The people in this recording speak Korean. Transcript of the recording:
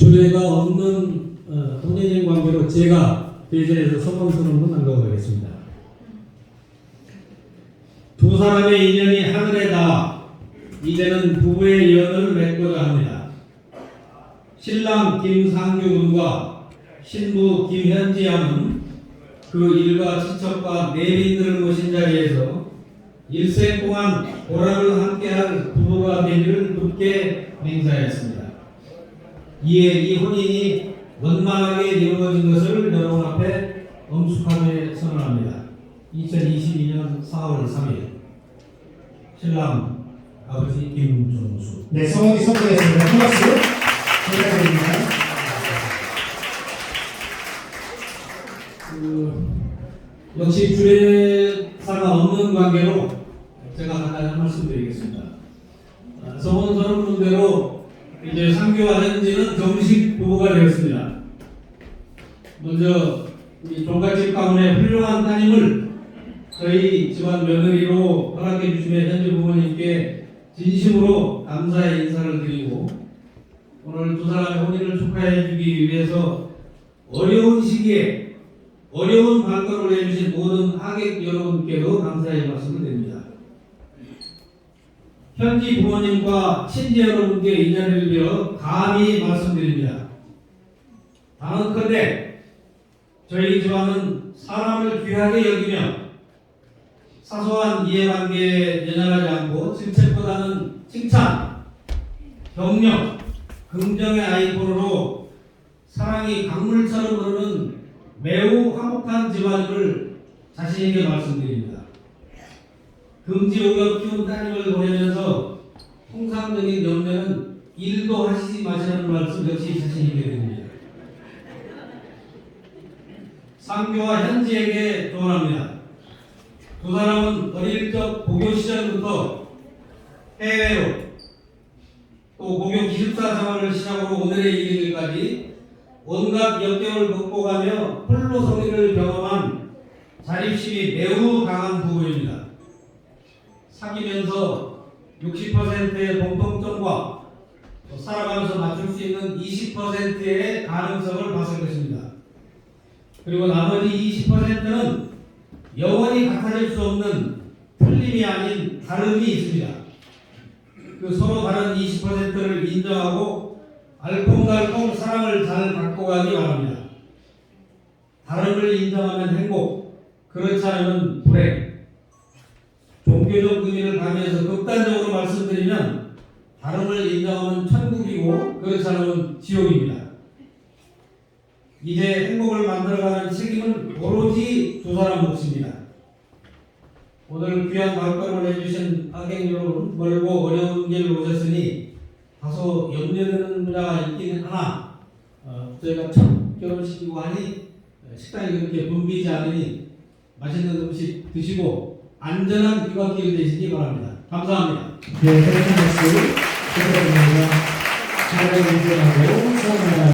주례가 없는 어, 혼인인 관계로 제가 대전에서 선언 선언을 남겨보겠습니다. 두 사람의 인연이 하늘에 닿아 이제는 부부의 연을 맺고자 합니다. 신랑 김상규 군과 신부 김현지 양은 그 일가 친척과 내빈들을 모신 자리에서 일생 동안 보람을 함께할 부부가 되기를 굳게 맹세하였습니다. 이에 이 혼인이 원만하게 이루어진 것을 여러분 앞에 엄숙하게 선언합니다. 2022년 4월 3일 신랑 아버지 김종수 네, 성원이 선포했습니다. 큰 박수 부탁드립니다. 그, 역시 주례사가 없는 관계로 제가 하나 한 말씀 드리겠습니다. 아, 성원 선언 문대로 이제 상교와 현지는 정식 부부가 되었습니다. 먼저 이 종갓집 가문의 훌륭한 따님을 저희 집안 며느리로 허락해 주시면 현지 부모님께 진심으로 감사의 인사를 드리고 오늘 두 사람의 혼인을 축하해 주기 위해서 어려운 시기에 어려운 발걸음을 해주신 모든 하객 여러분께도 감사의 말씀을 드립니다. 현지 부모님과 친지 여러분께 인연을 빌어 감히 말씀드립니다. 단언컨대 저희 집안은 사람을 귀하게 여기며 사소한 이해관계에 연연하지 않고 질책보다는 칭찬, 격려, 긍정의 아이콘으로 사랑이 강물처럼 흐르는 매우 화목한 집안임을 자신에게 말씀드립니다. 금지 오격 키운 따님을 보내면서 통상적인 염려는 일도 하시지 마시라는 말씀 역시 자신에게 드립니다. 상교와 현지에게 조언합니다. 두 사람은 어릴 적 고교 시절부터 해외로 또 고교 기숙사 생활을 시작으로 오늘에 이르기까지 온갖 역경을 극복하며 홀로 성리를 경험한 자립심이 매우 강한 부부입니다. 사귀면서 60%의 공통점과 또 살아가면서 맞출 수 있는 20%의 가능성을 봤을 것입니다. 그리고 나머지 20%는 영원히 같아질 수 없는 틀림이 아닌 다름이 있습니다. 그 서로 다른 20%를 인정하고 알콩달콩 사랑을 잘 갖고 가기 바랍니다. 다름을 인정하면 행복, 그렇지 않으면 불행. 종교적 의미를 가미해서 극단적으로 말씀드리면 다름을 인정하면 천국이고 그렇지 않으면 지옥입니다. 이제 행복을 만들어가는 책임은 오로지 두 사람 몫입니다. 오늘 귀한 발걸음을 해주신 하객 여러분 멀고 어려운 길을 오셨으니 다소 염려되는 분야가 있기는 하나 어, 저희가 첫 결혼식이고 하니 어, 식당이 그렇게 붐비지 않으니 맛있는 음식 드시고 안전한 귀갓길 되시기 바랍니다. 감사합니다. 네, 큰 박수 부탁드립니다. 잘 인정하고 수고하셨습니다.